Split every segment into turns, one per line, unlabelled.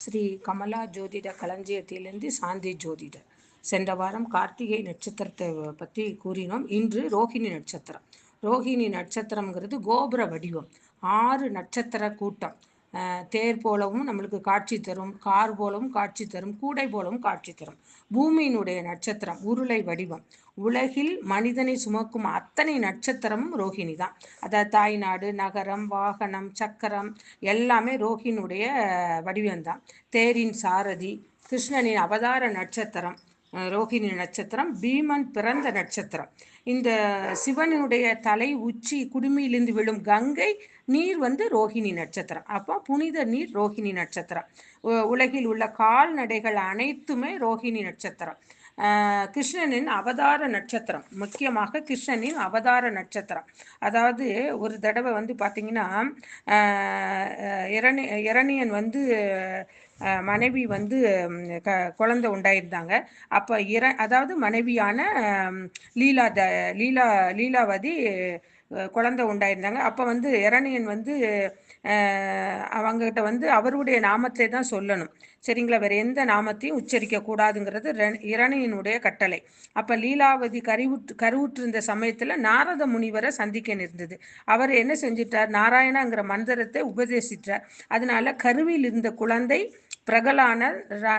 ஸ்ரீ கமலா ஜோதிட களஞ்சியத்திலிருந்து சாந்தி ஜோதிடர் சென்ற வாரம் கார்த்திகை நட்சத்திரத்தை பற்றி கூறினோம். இன்று ரோஹிணி நட்சத்திரம். ரோஹிணி நட்சத்திரம்ங்கிறது கோபுர வடிவம். ஆறு நட்சத்திர கூட்டம். தேர் போலவும் நம்மளுக்கு காட்சி தரும் கார் போலவும் காட்சி தரும் கூடை போலவும் காட்சி தரும். பூமியினுடைய நட்சத்திரம் உருளை வடிவம். உலகில் மனிதனை சுமக்கும் அத்தனை நட்சத்திரமும் ரோஹிணி தான். அதாவது தாய்நாடு நகரம் வாகனம் சக்கரம் எல்லாமே ரோஹினுடைய வடிவம்தான் தேரின் சாரதி கிருஷ்ணனின் அவதார நட்சத்திரம் ரோஹிணி நட்சத்திரம் பீமன் பிறந்த நட்சத்திரம். இந்த சிவனுடைய தலை உச்சி குடுமியிலிருந்து விழும் கங்கை நீர் வந்து ரோஹிணி நட்சத்திரம். அப்போ புனித நீர் ரோஹிணி நட்சத்திரம். உலகில் உள்ள கால்நடைகள் அனைத்துமே ரோஹிணி நட்சத்திரம். கிருஷ்ணனின் அவதார நட்சத்திரம். முக்கியமாக கிருஷ்ணனின் அவதார நட்சத்திரம். அதாவது ஒரு தடவை வந்து பார்த்தீங்கன்னா இரணி இரணியன் வந்து மனைவி வந்து க குழந்தை உண்டாயிருந்தாங்க. அப்போ இர அதாவது மனைவியான லீலா த லீலா லீலாவதி குழந்தை உண்டாயிருந்தாங்க. அப்போ வந்து இரணியன் வந்து அவங்ககிட்ட வந்து அவருடைய நாமத்தை தான் சொல்லணும். சரிங்களா? வேற எந்த நாமத்தையும் உச்சரிக்க கூடாதுங்கிறது இரணியனுடைய கட்டளை. அப்ப லீலாவதி கருவுற்று கருவுற்றிருந்த சமயத்துல நாரத முனிவரை சந்திக்க நேர்ந்தது. அவர் என்ன செஞ்சிட்டார்? நாராயணங்கிற மந்திரத்தை உபதேசித்தார் அதனால கருவில் இருந்த குழந்தை பிரகலான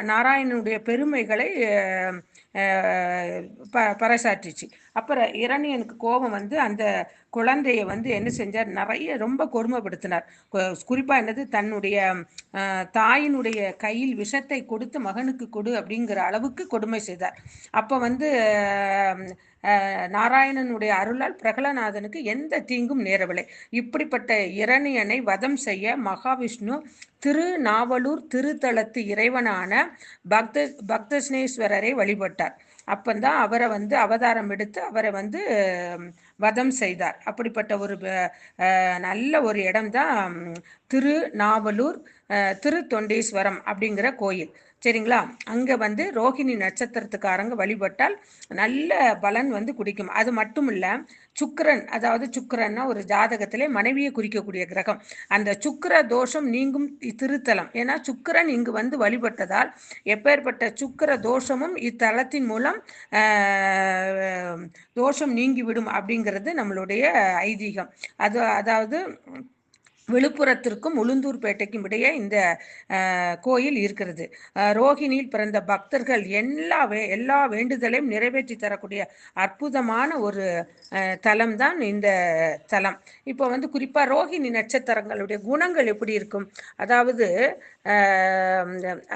நாராயணனுடைய பெருமைகளை ப பறைசாற்றிச்சு. அப்புறம் இரணியனுக்கு கோபம் வந்து அந்த குழந்தைய வந்து என்ன செஞ்சார்? நிறைய ரொம்ப கொடுமைப்படுத்தினார். குறிப்பாக என்னது? தன்னுடைய தாயினுடைய கையில் விஷத்தை கொடுத்து மகனுக்கு கொடு அப்படிங்கிற அளவுக்கு கொடுமை செய்தார். அப்போ வந்து நாராயணனுடைய அருளால் பிரகலநாதனுக்கு எந்த தீங்கும் நேரவில்லை. இப்படிப்பட்ட இரணியனை வதம் செய்ய மகாவிஷ்ணு திருநாவலூர் திருத்தலத்து இறைவனான பக்த பக்தஸ்னேஸ்வரரை வழிபட்டார். அப்பந்தான் அவரை வந்து அவதாரம் எடுத்து அவரை வந்து வதம் செய்தார். அப்படிப்பட்ட ஒரு நல்ல ஒரு இடம்தான் திரு நாவலூர் திரு அப்படிங்கிற கோயில். சரிங்களா? அங்கே வந்து ரோஹிணி நட்சத்திரத்துக்காரங்க வழிபட்டால் நல்ல பலன் வந்து குடிக்கும். அது மட்டும் இல்லை சுக்கரன் அதாவது சுக்கரன்னா ஒரு ஜாதகத்திலே மனைவியை குறிக்கக்கூடிய கிரகம். அந்த சுக்கர தோஷம் நீங்கும் திருத்தலம். ஏன்னா சுக்கரன் இங்கு வந்து வழிபட்டதால் எப்பேற்பட்ட சுக்கர தோஷமும் இத்தலத்தின் மூலம் தோஷம் நீங்கிவிடும் அப்படிங்கிறது நம்மளுடைய ஐதீகம். அது அதாவது விழுப்புரத்திற்கும் உளுந்தூர்பேட்டைக்கும் இடையே இந்த கோயில் இருக்கிறது. ரோஹிணியில் பிறந்த பக்தர்கள் எல்லா வே எல்லா வேண்டுதலையும் நிறைவேற்றி தரக்கூடிய அற்புதமான ஒரு தலம் தான் இந்த தலம். இப்போ வந்து குறிப்பாக ரோஹிணி நட்சத்திரங்களுடைய குணங்கள் எப்படி இருக்கும்? அதாவது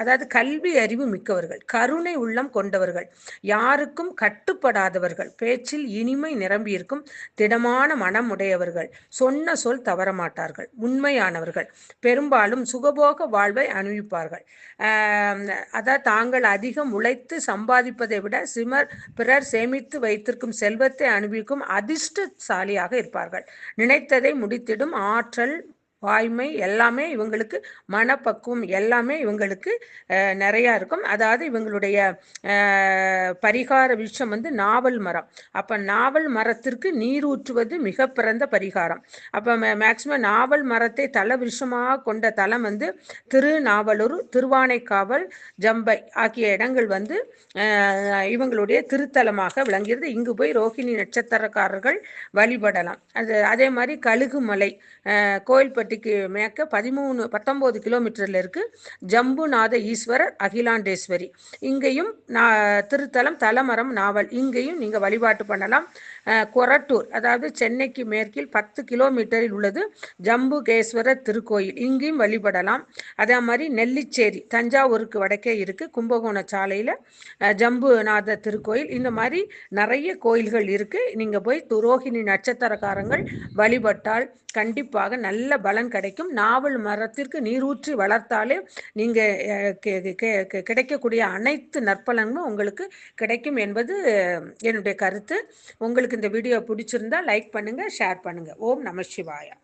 அதாவது கல்வி அறிவு மிக்கவர்கள் கருணை உள்ளம் கொண்டவர்கள் யாருக்கும் கட்டுப்படாதவர்கள் பேச்சில் இனிமை நிரம்பியிருக்கும் திடமான மனம் உடையவர்கள் சொன்ன சொல் தவறமாட்டார்கள். உண்மையானவர்கள். பெரும்பாலும் சுகபோக வாழ்வை அனுபவிப்பார்கள். அதாவது தாங்கள் அதிகம் உழைத்து சம்பாதிப்பதை விட சிமர் பிறர் சேமித்து வைத்திருக்கும் செல்வத்தை அனுபவிக்கும் அதிர்ஷ்டசாலியாக இருப்பார்கள். நினைத்ததை முடித்திடும் ஆற்றல் வாய்மை எல்லாமே இவங்களுக்கு மனப்பக்குவம் எல்லாமே இவங்களுக்கு நிறையா இருக்கும். அதாவது இவங்களுடைய பரிகார விஷயம் வந்து நாவல் மரம். அப்போ நாவல் மரத்திற்கு நீர் ஊற்றுவது மிக பிறந்த பரிகாரம். அப்போ மேக்சிமம் நாவல் மரத்தை தல விஷமாக கொண்ட தலம் வந்து திருநாவலூர் திருவானைக்காவல் ஜம்பை ஆகிய இடங்கள் வந்து இவங்களுடைய திருத்தலமாக விளங்குகிறது. இங்கு போய் ரோஹிணி நட்சத்திரக்காரர்கள் வழிபடலாம். அது அதே மாதிரி கழுகுமலை கோயில்பட்டி பட்டிக்கு மேற்க பதிமூணு பத்தொம்போது கிலோமீட்டரில் இருக்குது ஜம்புநாத ஈஸ்வரர் அகிலாண்டேஸ்வரி. இங்கேயும் திருத்தலம் தலமரம் நாவல். இங்கேயும் நீங்கள் வழிபாட்டு பண்ணலாம். கொரட்டூர் அதாவது சென்னைக்கு மேற்கில் பத்து கிலோமீட்டரில் உள்ளது. ஜம்புகேஸ்வரர் திருக்கோயில். இங்கேயும் வழிபடலாம். அதே மாதிரி நெல்லிச்சேரி தஞ்சாவூருக்கு வடக்கே இருக்குது கும்பகோண சாலையில் ஜம்புநாத திருக்கோயில். இந்த மாதிரி நிறைய கோயில்கள் இருக்குது நீங்கள் போய் துரோகிணி நட்சத்திரக்காரங்கள் வழிபட்டால் கண்டிப்பாக நல்ல பலன் கிடைக்கும். நாவல் மரத்திற்கு நீரூற்றி வளர்த்தாலே நீங்கள் கிடைக்கக்கூடிய அனைத்து நற்பலன்களும் உங்களுக்கு கிடைக்கும் என்பது என்னுடைய கருத்து. உங்களுக்கு இந்த வீடியோ பிடிச்சிருந்தா லைக் பண்ணுங்கள் ஷேர் பண்ணுங்கள் ஓம் நம சிவாயா.